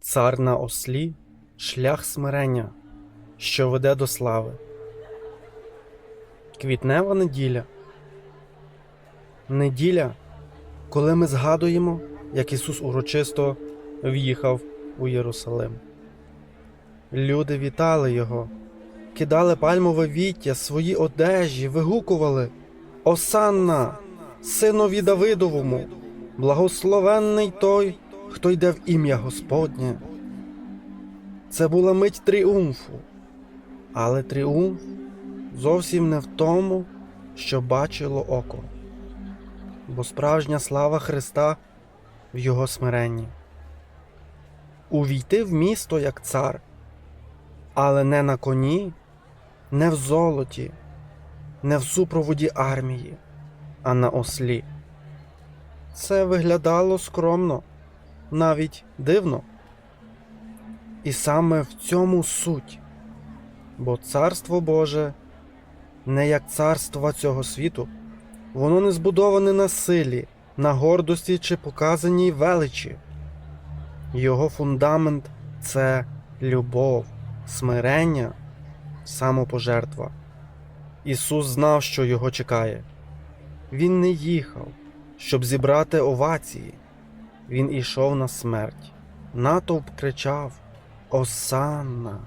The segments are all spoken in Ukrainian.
Цар на ослі шлях смирення, що веде до слави. Квітнева неділя. Неділя, коли ми згадуємо, як Ісус урочисто в'їхав у Єрусалим. Люди вітали Його, кидали пальмове віття, свої одежі, вигукували Осанна, синові Давидовому, благословенний той, хто йде в ім'я Господнє. Це була мить тріумфу, але тріумф зовсім не в тому, що бачило око, бо справжня слава Христа в Його смиренні. Увійти в місто як цар, але не на коні, не в золоті, не в супроводі армії, а на ослі. Це виглядало скромно, навіть дивно. І саме в цьому суть, бо Царство Боже не як царства цього світу, воно не збудоване на силі, на гордості чи показаній величі. Його фундамент це любов, смирення, самопожертва. Ісус знав, що його чекає. Він не їхав, щоб зібрати овації. Він ішов на смерть. Натовп кричав Осанна.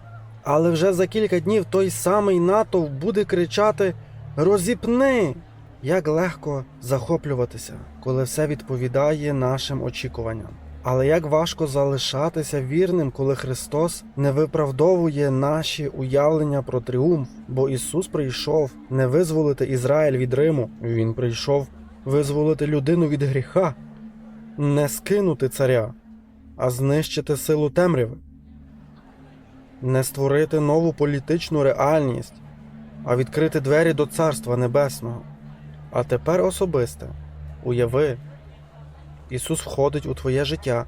Але вже за кілька днів той самий натовп буде кричати Розіпни! Як легко захоплюватися, коли все відповідає нашим очікуванням. Але як важко залишатися вірним, коли Христос не виправдовує наші уявлення про тріумф, бо Ісус прийшов не визволити Ізраїль від Риму, Він прийшов визволити людину від гріха, не скинути царя, а знищити силу темряви, не створити нову політичну реальність, а відкрити двері до Царства Небесного. А тепер особисте уяви, Ісус входить у твоє життя.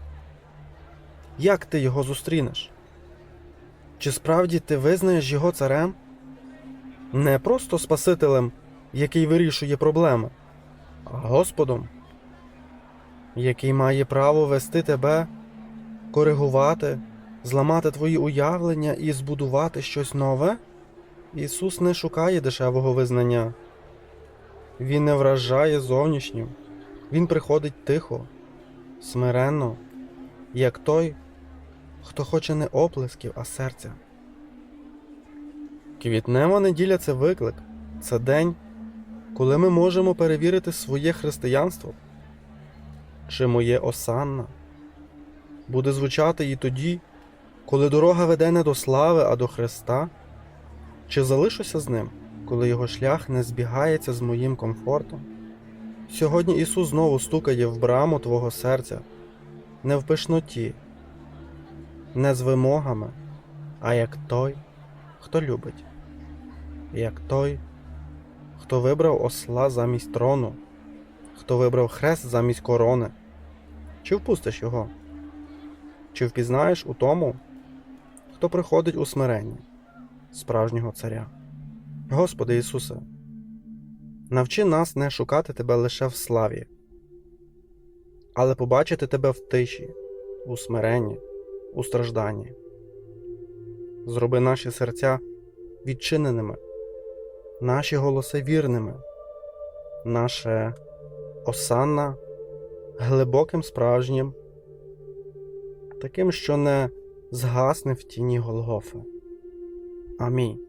Як ти його зустрінеш? Чи справді ти визнаєш його царем? Не просто Спасителем, який вирішує проблеми, а Господом, який має право вести тебе, коригувати, зламати твої уявлення і збудувати щось нове? Ісус не шукає дешевого визнання. Він не вражає зовнішнім. Він приходить тихо, смиренно, як той, хто хоче не оплесків, а серця. Квітнева неділя це виклик, це день, коли ми можемо перевірити своє християнство. Чи моє осанна буде звучати і тоді, коли дорога веде не до слави, а до Христа? Чи залишуся з ним, коли його шлях не збігається з моїм комфортом? Сьогодні Ісус знову стукає в браму твого серця, не в пишноті, не з вимогами, а як той, хто любить, як той, хто вибрав осла замість трону, хто вибрав хрест замість корони. Чи впустиш його? Чи впізнаєш у тому, хто приходить у смиренні справжнього царя? Господи Ісусе, навчи нас не шукати Тебе лише в славі, але побачити Тебе в тиші, у смиренні, у стражданні. Зроби наші серця відчиненими, наші голоси вірними, наше осанна глибоким справжнім, таким, що не згасне в тіні Голгофи. Амінь.